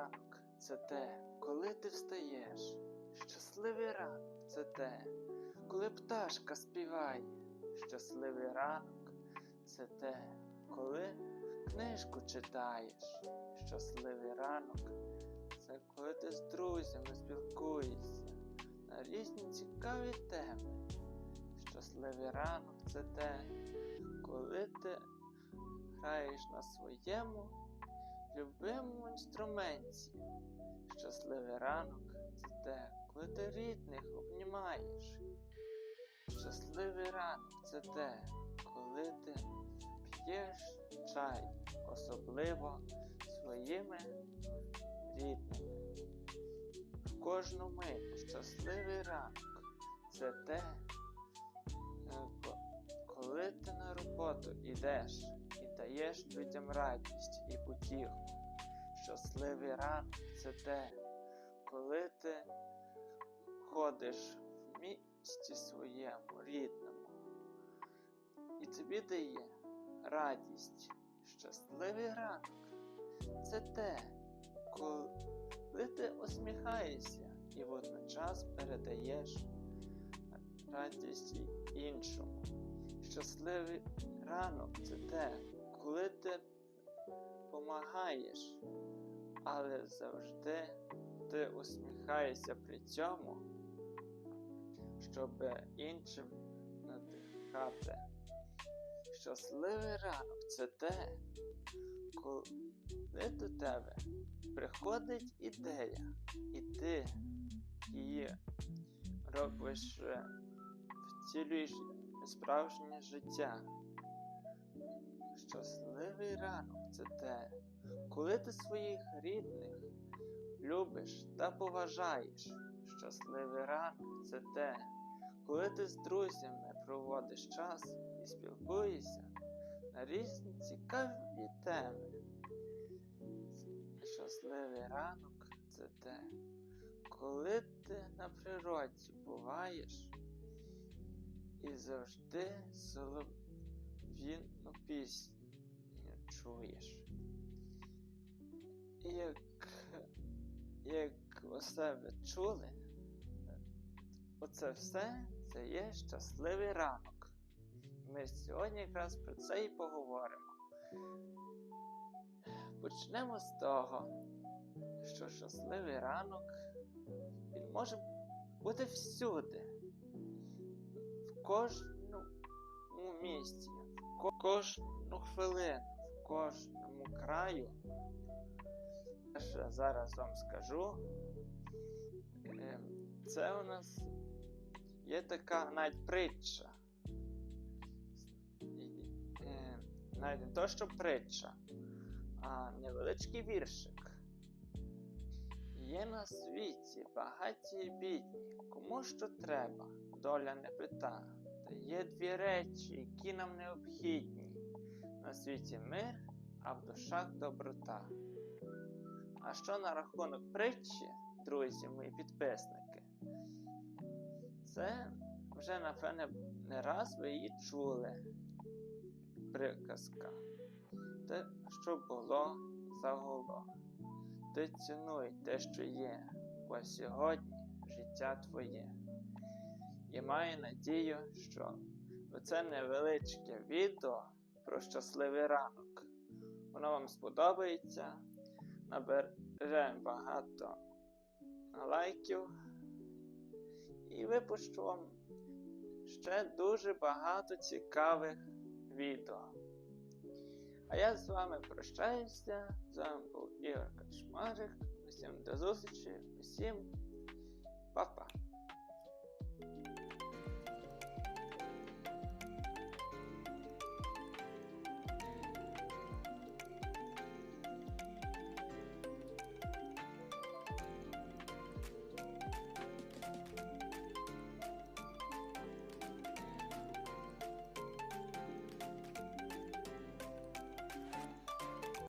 ранок це те, коли ти встаєш. Щасливий ранок це те, коли пташка співає. Щасливий ранок це те, коли книжку читаєш. Щасливий ранок це коли ти з друзями спілкуєшся на різні цікаві теми. Щасливий ранок це те, коли ти граєш на своєму любимому інструменті. Щасливий ранок це те, коли ти рідних обнімаєш. Щасливий ранок це те, коли ти п'єш чай, особливо своїми рідними. В кожну мить щасливий ранок це те, е, коли ти на роботу йдеш даєш людям радість і потіху. Щасливий ранок це те, коли ти ходиш в місті своєму рідному, і тобі дає радість. Щасливий ранок це те, коли ти усміхаєшся і водночас передаєш радість іншому. Щасливий ранок це те, коли ти допомагаєш, але завжди ти усміхаєшся при цьому, щоб іншим надихати. Щасливий ранок це те, коли до тебе приходить ідея, і ти її робиш, е, втілюєш справжнє життя. Щасливий ранок це те, коли ти своїх рідних любиш та поважаєш. Щасливий ранок це те, коли ти з друзями проводиш час і спілкуєшся на різні цікаві теми. Щасливий ранок це те, коли ти на природі буваєш і завжди солов'їну пісню чуєш. Як, як усе ви чули, оце все це є щасливий ранок. Ми сьогодні якраз про це і поговоримо. Почнемо з того, що щасливий ранок він може бути всюди, в кожному місці, в кожну хвилину, Я зараз вам скажу. е, Це у нас є така навіть притча. Е, Навіть не то, що притча, а невеличкий віршик. Є на світі багаті і бідні, кому що треба, доля не пита. Та є дві речі, які нам необхідні. На світі мир, а в душах доброта. А що на рахунок притчі, друзі мої підписники? Це вже, напевне, не раз ви її чули. Приказка. Те, що було, загуло. Ти цінуй те, що є, бо сьогодні життя твоє. І маю надію, що оце невеличке відео про щасливий ранок. Воно вам сподобається, набере багато лайків і випущу вам ще дуже багато цікавих відео. А я з вами прощаюся. З вами був Ігор Качмарик. Усім до зустрічі, усім па-па.